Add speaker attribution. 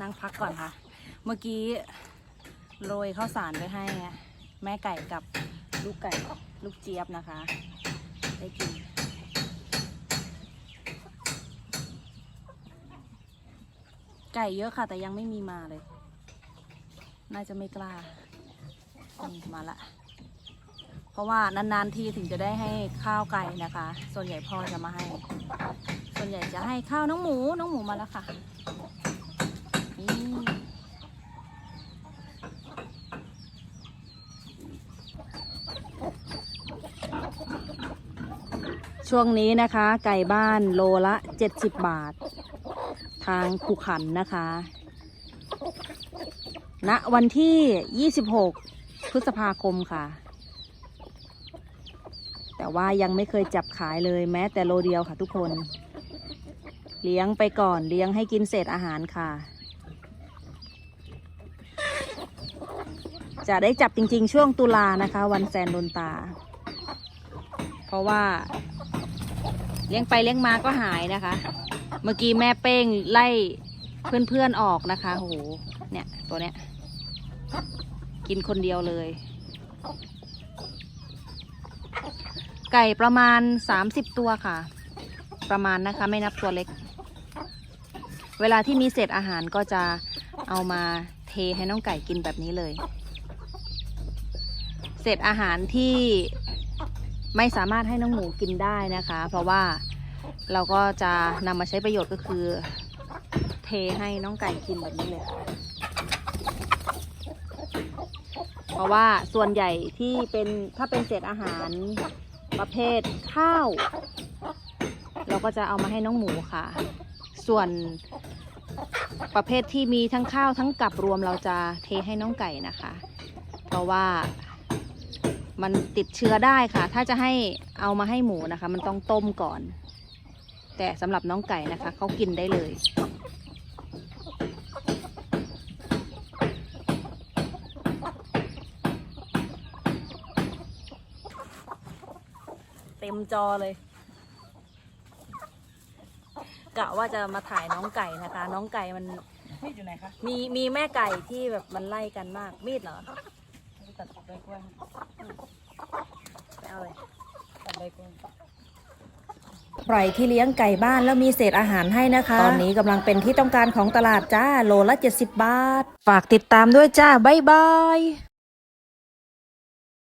Speaker 1: นั่งพักก่อนค่ะ เมื่อกี้โรยข้าวสารไปให้แม่ไก่กับลูกไก่ลูกเจี๊ยบนะคะ ได้กินไก่เยอะค่ะ แต่ยังไม่มีมาเลย น่าจะไม่กล้านี่มาละ เพราะว่านานๆทีถึงจะได้ให้ข้าวไก่นะคะ ส่วนใหญ่พ่อจะมาให้ ส่วนใหญ่จะให้ข้าวน้องหมูน้องหมูมาแล้วค่ะ นี่ช่วงนี้นะคะ ไก่บ้านโลละ 70 บาท ทางภูขันนะคะณวันที่ 26 พฤษภาคมค่ะ แต่ว่ายังไม่เคยจับขายเลยแม้แต่โลเดียวค่ะทุกคน เลี้ยงไปก่อนเลี้ยงให้กินเศษอาหารค่ะ จะได้จับจริง ๆ ช่วงตุลานะคะ วันแซนโดนตา เพราะว่า เลี้ยงไปเลี้ยงมาก็หายนะคะ เมื่อกี้แม่เป้งไล่เพื่อนๆออกนะคะโหเนี่ยตัวเนี้ย กินคนเดียวเลย ไก่ประมาณ30ตัวค่ะ ประมาณนะคะ ไม่นับตัวเล็ก เวลาที่มีเศษอาหารก็จะเอามาเทให้น้องไก่กินแบบนี้เลย เศษอาหารที่ไม่สามารถให้น้องหมูกินได้นะคะ เพราะว่าเราก็จะนำมาใช้ประโยชน์ก็คือ เทให้น้องไก่กินแบบนี้เลยค่ะเพราะว่าส่วนใหญ่ที่เป็นถ้าเป็นเศษอาหารประเภทข้าว เราก็จะเอามาให้น้องหมูค่ะ ส่วนประเภทที่มีทั้งข้าวทั้งกับรวมเราจะเทให้น้องไก่นะคะ เพราะว่า มันติดเชื้อได้ค่ะ ถ้าจะให้เอามาให้หมูนะคะ มันต้องต้มก่อน แต่สำหรับน้องไก่นะคะเขากินได้เลยเต็มจอเลยกะว่าจะมาถ่ายน้องไก่นะคะ น้องไก่มัน
Speaker 2: มีดอยู่ไหนคะ
Speaker 1: มีมีแม่ไก่ที่แบบมันไล่กันมากมีดเหรอ
Speaker 2: ตัดใบกล้วย
Speaker 1: ไม่เอาเลย
Speaker 2: ตัดใบกล้วย
Speaker 1: ใครที่เลี้ยงไก่บ้านแล้วมีเศษอาหารให้นะคะ ตอนนี้กำลังเป็นที่ต้องการของตลาดจ้า โลละ 70 บาท ฝากติดตามด้วยจ้า บ๊ายบาย